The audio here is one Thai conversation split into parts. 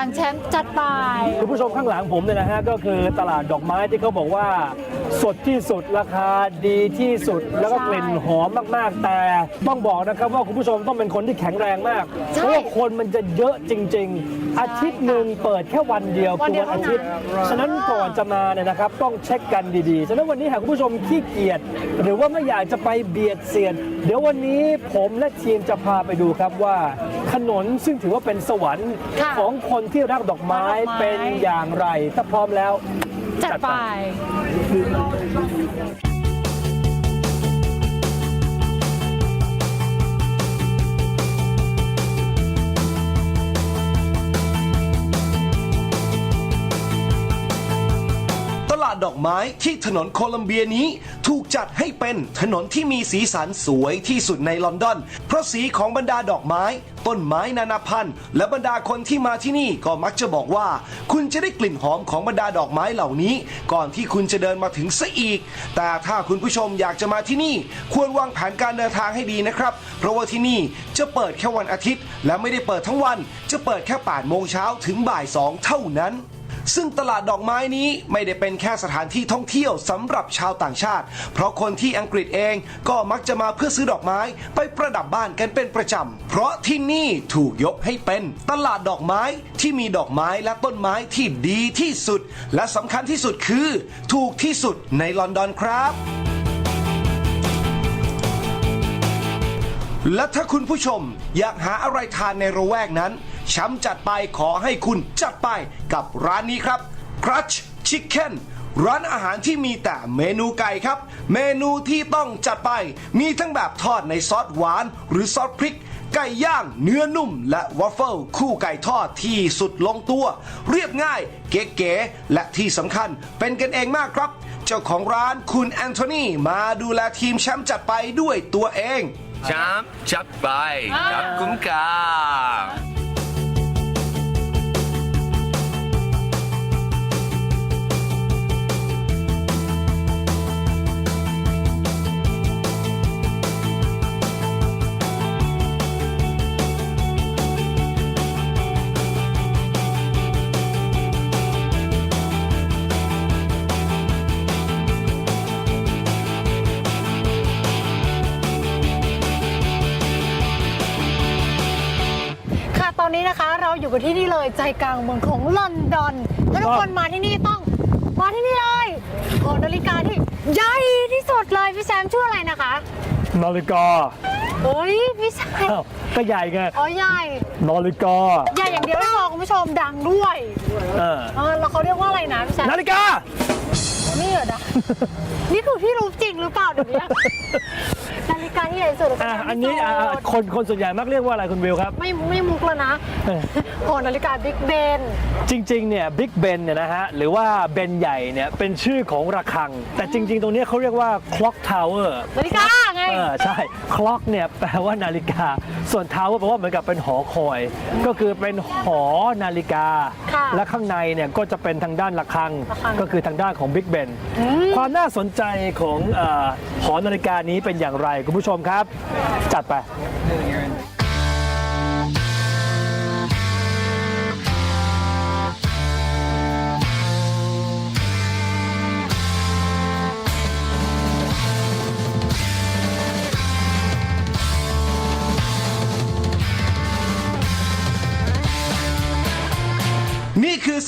กับรายการแชมป์จัดไป คุณผู้ชมข้างหลังผมเนี่ยนะฮะก็คือตลาดดอกไม้ที่เขาบอกว่า สดที่สุดราคาดีที่สุด แล้วก็กลิ่นหอมมากๆ แต่ต้องบอกนะครับว่าคุณผู้ชมต้องเป็นคนที่แข็งแรงมาก ใช่เพราะว่าคนมันจะเยอะจริง ๆ อาทิตย์หนึ่งเปิดแค่วันเดียววันคือเดียววันอาทิตย์เท่านั้นฉะนั้นก่อนจะมาเนี่ยนะครับต้องเช็คกันดีๆ ฉะนั้นวันนี้หากคุณผู้ชมขี้เกียจหรือว่าไม่อยากจะไปเบียดเสียด เดี๋ยววันนี้ผมและทีมจะพาไปดูครับว่า ถนนซึ่งถือว่าเป็นสวรรค์ค่ะของคนที่รักดอกไม้รักดอกไม้ เป็นอย่างไร ถ้าพร้อมแล้ว จัดไป อกไม้ที่ถนนโคลัมเบียนี้ ถูกจัดให้เป็นถนนที่มีสีสันสวยที่สุดในลอนดอน เพราะสีของบรรดาดอกไม้ ต้นไม้นานาพันธุ์ และบรรดาคนที่มาที่นี่ก็มักจะบอกว่า คุณจะได้กลิ่นหอมของบรรดาดอกไม้เหล่านี้ ก่อนที่คุณจะเดินมาถึงซะอีก แต่ถ้าคุณผู้ชมอยากจะมาที่นี่ ควรวางแผนการเดินทางให้ดีนะครับ เพราะว่าที่นี่จะเปิดแค่วันอาทิตย์ และไม่ได้เปิดทั้งวัน จะเปิดแค่8โมงเช้าถึงบ่าย2เท่านั้น ซึ่งตลาดดอกไม้นี้ไม่ได้เป็นแค่สถานที่ท่องเที่ยวสำหรับชาวต่างชาติ เพราะคนที่อังกฤษเองก็มักจะมาเพื่อซื้อดอกไม้ไปประดับบ้านกันเป็นประจำ เพราะที่นี่ถูกยกให้เป็นตลาดดอกไม้ที่มีดอกไม้และต้นไม้ที่ดีที่สุด และสำคัญที่สุดคือ ถูกที่สุดในลอนดอนครับและถ้าคุณผู้ชมอยากหาอะไรทานในระแวกนั้น ช้ำจัดไปขอให้คุณจัดไปกับร้านนี้ครับ Crutch Chicken ร้านอาหารที่มีแต่เมนูไก่ครับ เมนูที่ต้องจัดไป มีทั้งแบบทอดในซอสหวาน หรือซอสพริก ไก่ย่างเนื้อนุ่ม และวอฟเฟิลคู่ไก่ทอดที่สุดลงตัว เรียบง่าย เก๋ๆและที่สำคัญเป็นกันเองมากครับ เจ้าของร้านคุณแอนโทนีมาดูแลทีมแชมป์จัดไปด้วยตัวเองจ้าจับไปจับกุ้งกา อนนี้นะคะ เราอยู่กันที่นี่เลยใจกลางเมืองของลอนดอนถ้าทุกคนมาที่นี่ต้องมาที่นี่เลยโอ้นาฬิกาที่ใหญ่ที่สุดเลยพี่แซมชื่ออะไรนะคะนาฬิกาเฮ้ยพี่แซมอ้าวก็ใหญ่ไงอ๋อใหญ่นาฬิกาใหญ่อย่างเดียวไม่พอคุณผู้ชมดังด้วยเออเออแล้วเขาเรียกว่าอะไรนะพี่แซมนาฬิกานี่เหรอดังนี่คือพี่รู้จริงหรือเปล่าเดี๋ยวนี้นาฬิกา ที่ใหญ่ที่สุดอะอันนี้อะอะคนคนส่วนใหญ่มักเรียกว่าอะไรคุณวิวครับ ไม่ไม่มุกแล้วนะเออโอ้นาฬิกาบิ๊กเบน จริงๆ เนี่ยบิ๊กเบนเนี่ยนะฮะ หรือว่าเบนใหญ่เนี่ย เป็นชื่อของระฆัง แต่จริง ๆ ตรงเนี้ยเขาเรียกว่า clock tower นาฬิกาไง เออใช่ clock เนี่ยแปลว่านาฬิกา ส่วน tower แปลว่าเหมือนกับเป็นหอคอย ก็คือเป็นหอนาฬิกา ค่ะและข้างในเนี่ยก็จะเป็นทางด้านระฆัง ระฆัง ก็คือทางด้านของบิ๊กเบนความน่าสนใจของเออหอนาฬิกานี้เป็นอย่างไร คุณผู้ชมครับ จัดไป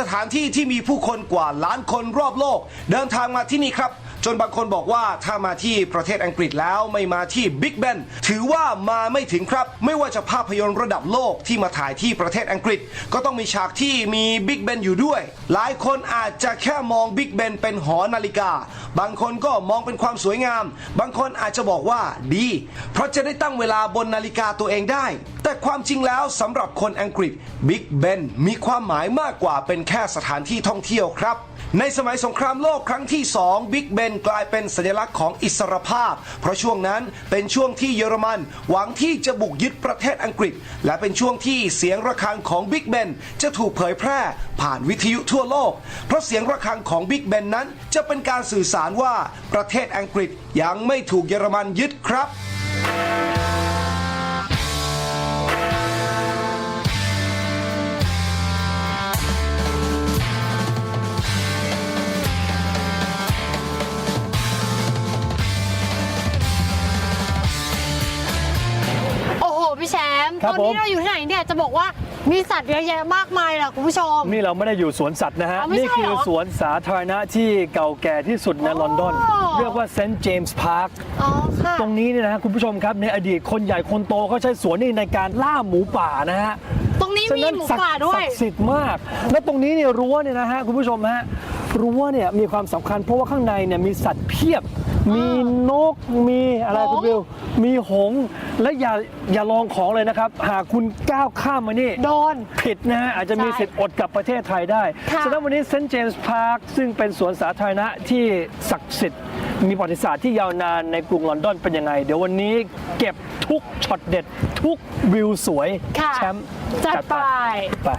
สถานที่ที่มีผู้คนกว่าล้านคนรอบโลก เดินทางมาที่นี่ครับ จนบางคนบอกว่าถ้ามาที่ประเทศอังกฤษแล้วไม่มาที่บิ๊กเบนถือว่ามาไม่ถึงครับ ไม่ว่าจะภาพยนตร์ระดับโลกที่มาถ่ายที่ประเทศอังกฤษ ก็ต้องมีฉากที่มีบิ๊กเบนอยู่ด้วย หลายคนอาจจะแค่มองบิ๊กเบนเป็นหอนาฬิกา บางคนก็มองเป็นความสวยงาม บางคนอาจจะบอกว่าดี เพราะจะได้ตั้งเวลาบนนาฬิกาตัวเองได้ แต่ความจริงแล้วสำหรับคนอังกฤษบิ๊กเบนมีความหมายมากกว่าเป็นแค่สถานที่ท่องเที่ยวครับ ในสมัยสงครามโลกครั้งที่ 2 บิ๊กเบนกลายเป็นสัญลักษณ์ของอิสรภาพ เพราะช่วงนั้นเป็นช่วงที่เยอรมัน หวังที่จะบุกยึดประเทศอังกฤษ และเป็นช่วงที่เสียงระฆังของบิ๊กเบนจะถูกเผยแพร่ผ่านวิทยุทั่วโลก เพราะเสียงระฆังของบิ๊กเบนนั้นจะเป็นการสื่อสารว่าประเทศอังกฤษยังไม่ถูกเยอรมันยึดครับ ครัตบอนนี้ผมเราอยู่ที่ไหนเนี่ยจะบอกว่ามีสัตว์เยอะแยะมากมายแหละคุณผู้ชม นี่เราไม่ได้อยู่สวนสัตว์นะฮะ อ๋อไม่นี่ใช่คืเหรออสวนสาธารณะที่เก่าแก่ที่สุดในอ๋อ ลอนดอน เรียกว่าเซนต์เจมส์พาร์ค อ๋อค่ะ ตรงนี้เนี่ยนะฮะคุณผู้ชมครับในอดีตคนใหญ่คนโตเขาใช้สวนนี่ในการล่าหมูป่านะฮะตรงนี้มีฉะนั้นหมูศักป่าด้วย ศักดิ์สิทธิ์มาก แล้วตรงนี้เนี่ยรั้วเนี่ยนะฮะคุณผู้ชมฮะรั้วเนี่ยมีความสำคัญเพราะว่าข้างในเนี่ยมีสัตว์เพียบ มีนกมีอะไรหงส์ คุณบิวมีหงส์และอย่าอย่าลองของเลยนะครับ หากคุณก้าวข้ามมานี่ โดน ผิดนะฮะอาจจะมีใช่สิทธิ์อดกลับประเทศไทยได้ค่ะ ฉะนั้นวันนี้เซนต์เจมส์พาร์คซึ่งเป็นสวนสาธารณะที่ศักดิ์สิทธิ์ มีประวัติศาสตร์ที่ยาวนานในกรุงลอนดอนเป็นยังไง เดี๋ยววันนี้เก็บทุกช็อตเด็ด ทุกวิวสวยค่ะแชมป์จัดไป ไป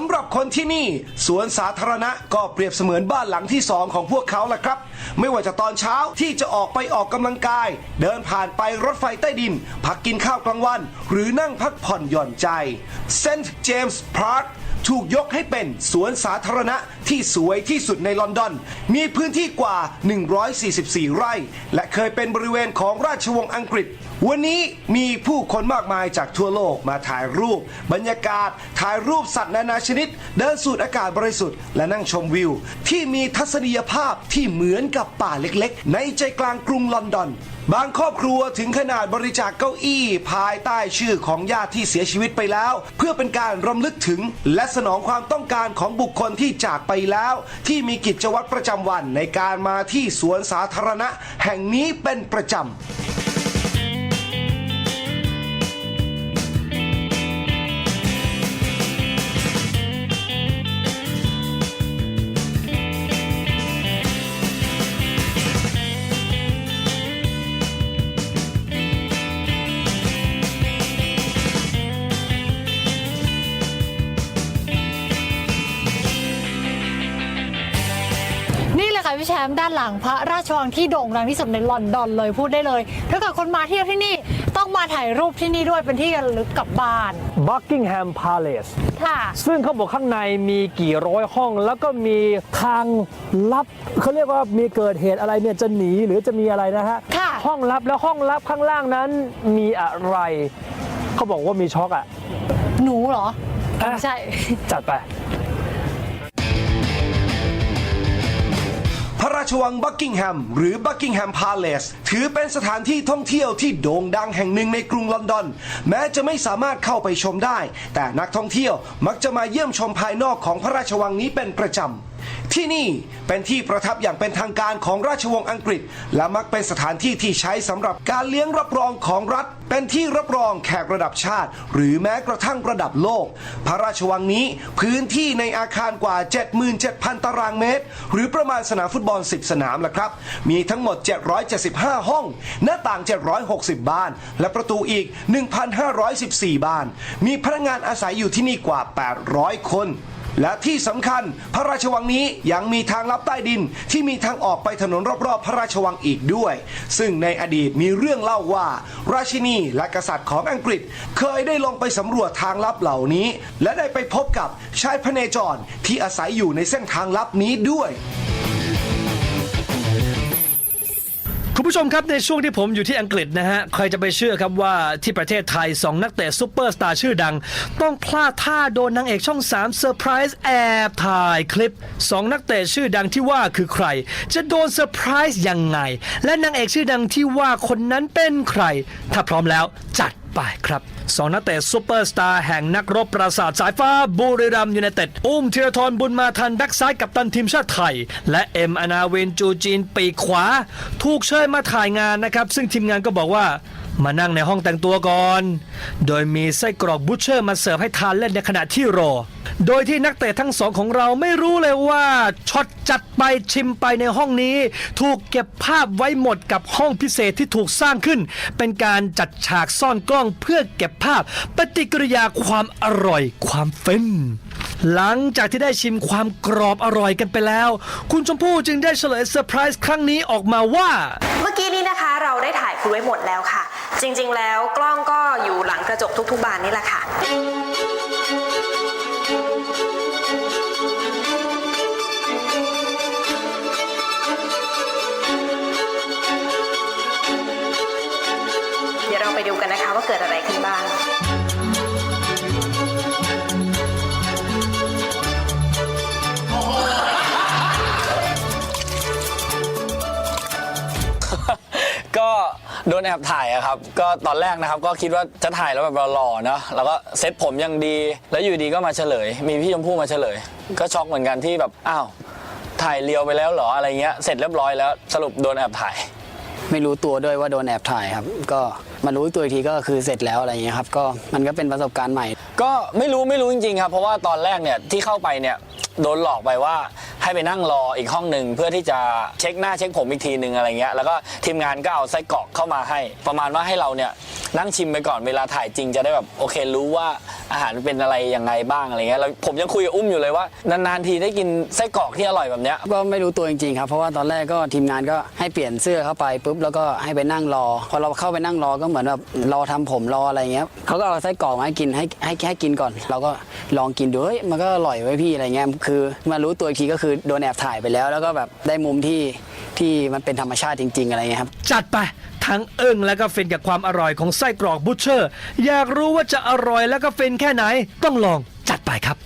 ำหรับคนที่นี่ สวนสาธารณะก็เปรียบเสมือนบ้านหลังที่สองของพวกเขาแหละครับ ไม่ว่าจะตอนเช้าที่จะออกไปออกกำลังกาย เดินผ่านไปรถไฟใต้ดิน พักกินข้าวกลางวัน หรือนั่งพักผ่อนหย่อนใจเซนต์เจมส์พาร์ค ถูกยกให้เป็นสวนสาธารณะที่สวยที่สุดในลอนดอน มีพื้นที่กว่า 144 ไร่ และเคยเป็นบริเวณของราชวงศ์อังกฤษ วันนี้มีผู้คนมากมายจากทั่วโลกมาถ่ายรูป บรรยากาศ ถ่ายรูปสัตว์นานาชนิด เดินสูดอากาศบริสุทธิ์และนั่งชมวิว ที่มีทัศนียภาพที่เหมือนกับป่าเล็กๆ ในใจกลางกรุงลอนดอน บางครอบครัวถึงขนาดบริจาคเก้าอี้ ภายใต้ชื่อของญาติที่เสียชีวิตไปแล้ว เพื่อเป็นการรำลึกถึง และสนองความต้องการของบุคคลที่จากไปแล้ว ที่มีกิจวัตรประจำวันในการมาที่สวนสาธารณะ แห่งนี้เป็นประจำ มป์ด้านหลังพระราชวังที่โด่งดังที่สุดในลอนดอนเลยพูดได้เลยถ้าเกิดคนมาเที่ยวที่นี่ต้องมาถ่ายรูปที่นี่ด้วยเป็นที่ระลึกกลับบ้าน Buckingham Palace ค่ะ ซึ่งเขาบอกข้างในมีกี่ร้อยห้อง แล้วก็มีทางลับเขาเรียกว่ามีเกิดเหตุอะไรเนี่ยจะหนีหรือจะมีอะไรนะฮะค่ะ ห้องลับแล้วห้องลับข้างล่างนั้นมีอะไร เขาบอกว่ามีช็อกอะหนูเหรออะไม่ใช่ จัดไป ระราชวังบักกิงแฮมหรือบักกิงแฮมพาเลสถือเป็นสถานที่ท่องเที่ยวที่โด่งดังแห่งหนึ่งในกรุงลอนดอน แม้จะไม่สามารถเข้าไปชมได้ แต่นักท่องเที่ยวมักจะมาเยี่ยมชมภายนอกของพระราชวังนี้เป็นประจำ ที่นี่เป็นที่ประทับอย่างเป็นทางการของราชวงศ์อังกฤษ และมักเป็นสถานที่ที่ใช้สำหรับการเลี้ยงรับรองของรัฐ เป็นที่รับรองแขกระดับชาติ หรือแม้กระทั่งระดับโลก พระราชวังนี้พื้นที่ในอาคารกว่า 77,000 ตารางเมตร หรือประมาณสนามฟุตบอล 10 สนามละครับ มีทั้งหมด 775 ห้อง หน้าต่าง 760 บาน และประตูอีก 1,514 บาน มีพนักงานอาศัยอยู่ที่นี่กว่า 800 คน และที่สำคัญพระราชวังนี้ยังมีทางลับใต้ดินที่มีทางออกไปถนนรอบๆ พระราชวังอีกด้วย ซึ่งในอดีตมีเรื่องเล่าว่า ราชินีและกษัตริย์ของอังกฤษ เคยได้ลงไปสำรวจทางลับเหล่านี้ และได้ไปพบกับชายพเนจรที่อาศัยอยู่ในเส้นทางลับนี้ด้วย คุณผู้ชมครับในช่วงที่ผมอยู่ที่อังกฤษนะฮะใครจะไปเชื่อครับว่าที่ประเทศไทย 2 นักเตะซูเปอร์สตาร์ชื่อดัง ต้องพลาดท่าโดนนางเอกช่อง3เซอร์ไพรส์แอบถ่ายคลิป 2 นักเตะชื่อดังที่ว่าคือใคร จะโดนเซอร์ไพรส์ยังไง และนางเอกชื่อดังที่ว่าคนนั้นเป็นใคร ถ้าพร้อมแล้วจัด ไปครับสองนักเตะซูเปอร์สตาร์แห่งนักรบปราสาทสายฟ้าบุรีรัมยูไนเต็ด อุ้มธีรทรบุญมาทันแบ็กซ้ายกับตันทีมชาติไทย และเอ็มอนาเวนจูจีนปีกขวา ถูกเชิญมาถ่ายงานนะครับ ซึ่งทีมงานก็บอกว่า มานั่งในห้องแต่งตัวก่อน โดยมีไส้กรอกบูชเชอร์มาเสิร์ฟให้ทานเล่นในขณะที่รอ โดยที่นักเตะทั้งสองของเราไม่รู้เลยว่าช็อตจัดไปชิมไปในห้องนี้ ถูกเก็บภาพไว้หมดกับห้องพิเศษที่ถูกสร้างขึ้น เป็นการจัดฉากซ่อนกล้องเพื่อเก็บภาพ ปฏิกิริยาความอร่อย ความเฟ้นหลังจากที่ได้ชิมความกรอบอร่อยกันไปแล้ว คุณชมพู่จึงได้เฉลยเซอร์ไพรส์ครั้งนี้ออกมาว่า เมื่อกี้นี้นะคะเราได้ถ่ายคุณไว้หมดแล้วค่ะ จริงๆ แล้วกล้องก็อยู่หลังกระจกทุกๆ บานนี่แหละค่ะ เดี๋ยวเราไปดูกันนะคะว่าเกิดอะไรขึ้นบ้าง โดนแอบถ่ายอะครับ ก็ตอนแรกนะครับ ก็คิดว่าจะถ่ายแล้วแบบหล่อๆเนาะแล้วก็เซ็ตผมยังดี แล้วอยู่ดีก็มาเฉลย มีพี่ชมพู่มาเฉลย ก็ช็อกเหมือนกันที่แบบอ้าวถ่ายเรียวไปแล้วเหรออะไรเงี้ย เสร็จเรียบร้อยแล้วสรุปโดนแอบถ่าย ไม่รู้ตัวด้วยว่าโดนแอบถ่ายครับ ก็มารู้ตัวอีกทีก็คือเสร็จแล้วอะไรอย่างเงี้ยครับ ก็มันก็เป็นประสบการณ์ใหม่ ก็ไม่รู้ไม่รู้จริงๆครับ เพราะว่าตอนแรกเนี่ยที่เข้าไปเนี่ยโดนหลอกไปว่า ให้ไปนั่งรออีกห้องหนึ่งเพื่อที่จะเช็คหน้าเช็คผมอีกทีหนึ่งอะไรเงี้ยแล้วก็ทีมงานก็เอาไส้กรอกเข้ามาให้ ประมาณว่าให้เราเนี่ยนั่งชิมไปก่อนเวลาถ่ายจริงจะได้แบบโอเครู้ว่าอาหารเป็นอะไรยังไงบ้างอะไรเงี้ยแล้วผมยังคุยกับอุ้มอยู่เลยว่านานๆทีได้กินไส้กรอกที่อร่อยแบบเนี้ย ก็ไม่รู้ตัวจริงๆครับ เพราะว่าตอนแรกก็ทีมงานก็ให้เปลี่ยนเสื้อเข้าไปปุ๊บแล้วก็ให้ไปนั่งรอ พอเราเข้าไปนั่งรอก็เหมือนแบบรอทำผมรออะไรเงี้ยเขาก็เอาไส้กรอกมาให้กินให้ให้ให้กินก่อน เราก็ลองกินดูเฮ้ยมันก็อร่อยไว้พี่อะไรเงี้ยคือมารู้ตัวอีกทีก็คือโดนแอบถ่ายไปแล้ว แล้วก็แบบได้มุมที่ที่มันเป็นธรรมชาติจริง ๆ อะไรเงี้ยครับ จัดไป ทั้งอึ้งและก็ฟินกับความอร่อยของไส้กรอกบูชเชอร์ อยากรู้ว่าจะอร่อยและก็ฟินแค่ไหน ต้องลองจัดไปครับ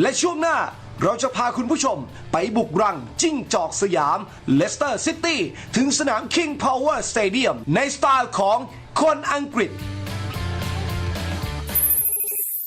และช่วงหน้า เราจะพาคุณผู้ชมไปบุกรังจิ้งจอกสยามเลสเตอร์ซิตี้ถึงสนาม King Power Stadium ในสไตล์ของคนอังกฤษ